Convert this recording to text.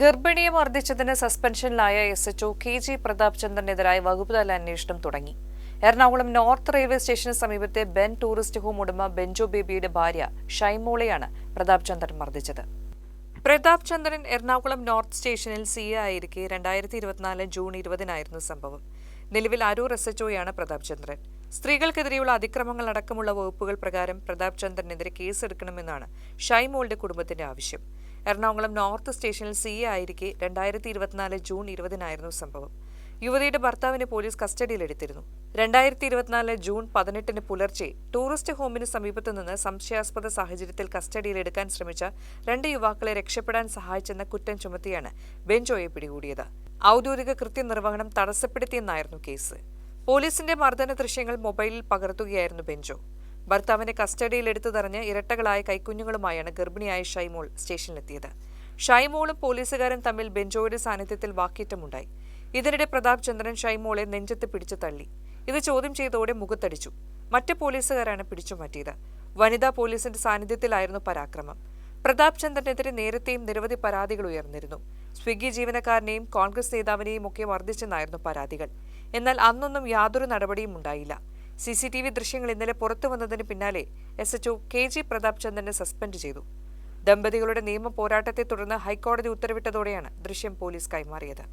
ഗർഭിണിയെ മർദ്ദിച്ചതിന് സസ്പെൻഷനിലായ S HO K G Prathap ചന്ദ്രനെതിരായ വകുപ്പുതല അന്വേഷണം തുടങ്ങി. എറണാകുളം നോർത്ത് റെയിൽവേ സ്റ്റേഷന് സമീപത്തെ ബെൻ ടൂറിസ്റ്റ് ഹോം ഉടമ ബെഞ്ചോ ബേബിയുടെ ഭാര്യ ഷൈമോളയാണ് പ്രതാപ് ചന്ദ്രൻ മർദ്ദിച്ചത്. പ്രതാപ് ചന്ദ്രൻ എറണാകുളം നോർത്ത് സ്റ്റേഷനിൽ സി എ ആയിരിക്കെ രണ്ടായിരത്തി ഇരുപത്തിനാല് ജൂൺ ഇരുപതിനായിരുന്നു സംഭവം. നിലവിൽ അരൂർ എസ് എച്ച് ഒയാണ് പ്രതാപ് ചന്ദ്രൻ സ്ത്രീകൾക്കെതിരെയുള്ള അതിക്രമങ്ങൾ അടക്കമുള്ള വകുപ്പുകൾ പ്രകാരം പ്രതാപ് ചന്ദ്രനെതിരെ കേസെടുക്കണമെന്നാണ് ഷൈമോളുടെ കുടുംബത്തിന്റെ ആവശ്യം. എറണാകുളം നോർത്ത് സ്റ്റേഷനിൽ സി എ ആയിരിക്കെ രണ്ടായിരത്തി ഇരുപത്തിനാല് ജൂൺ ഇരുപതിനായിരുന്നു സംഭവം. യുവതിയുടെ ഭർത്താവിനെ പോലീസ് കസ്റ്റഡിയിലെടുത്തിരുന്നു. രണ്ടായിരത്തി ഇരുപത്തിനാല് ജൂൺ പതിനെട്ടിന് പുലർച്ചെ ടൂറിസ്റ്റ് ഹോമിന് സമീപത്തു നിന്ന് സംശയാസ്പദ സാഹചര്യത്തിൽ കസ്റ്റഡിയിലെടുക്കാൻ ശ്രമിച്ച രണ്ട് യുവാക്കളെ രക്ഷപ്പെടാൻ സഹായിച്ചെന്ന കുറ്റം ചുമത്തിയാണ് ബെഞ്ചോയെ പിടികൂടിയത്. ഔദ്യോഗിക കൃത്യനിർവഹണം തടസ്സപ്പെടുത്തിയെന്നായിരുന്നു കേസ്. പോലീസിന്റെ മർദ്ദന ദൃശ്യങ്ങൾ മൊബൈലിൽ പകർത്തുകയായിരുന്നു ബെഞ്ചോ. ഭർത്താവിനെ കസ്റ്റഡിയിലെടുത്തു തറഞ്ഞ് ഇരട്ടകളായ കൈക്കുഞ്ഞുങ്ങളുമായാണ് ഗർഭിണിയായ ഷൈമോൾ സ്റ്റേഷനിലെത്തിയത്. ഷൈമോളും പോലീസുകാരും തമ്മിൽ ബെഞ്ചോയുടെ സാന്നിധ്യത്തിൽ വാക്കേറ്റമുണ്ടായി. ഇതിനിടെ പ്രതാപ് ചന്ദ്രൻ ഷൈമോളെ നെഞ്ചത്ത് പിടിച്ചു തള്ളി. ഇത് ചോദ്യം ചെയ്തോടെ മുഖത്തടിച്ചു. മറ്റ് പോലീസുകാരാണ് പിടിച്ചു മാറ്റിയത്. വനിതാ പോലീസിന്റെ സാന്നിധ്യത്തിലായിരുന്നു പരാക്രമം. പ്രതാപ് ചന്ദ്രനെതിരെ നേരത്തെയും നിരവധി പരാതികൾ ഉയർന്നിരുന്നു. സ്വിഗ്ഗി ജീവനക്കാരനെയും കോൺഗ്രസ് നേതാവിനെയും ഒക്കെ മർദ്ദിച്ചെന്നായിരുന്നു പരാതികൾ. എന്നാൽ അന്നൊന്നും യാതൊരു നടപടിയും ഉണ്ടായില്ല. സി സി ടി വി ദൃശ്യങ്ങൾ ഇന്നലെ പുറത്തു വന്നതിന് പിന്നാലെ S HO K G Prathap ചന്ദ്രനെ സസ്പെൻഡ് ചെയ്തു. ദമ്പതികളുടെ നിയമ പോരാട്ടത്തെ തുടർന്ന് ഹൈക്കോടതി ഉത്തരവിട്ടതോടെയാണ് ദൃശ്യം പോലീസ് കൈമാറിയത്.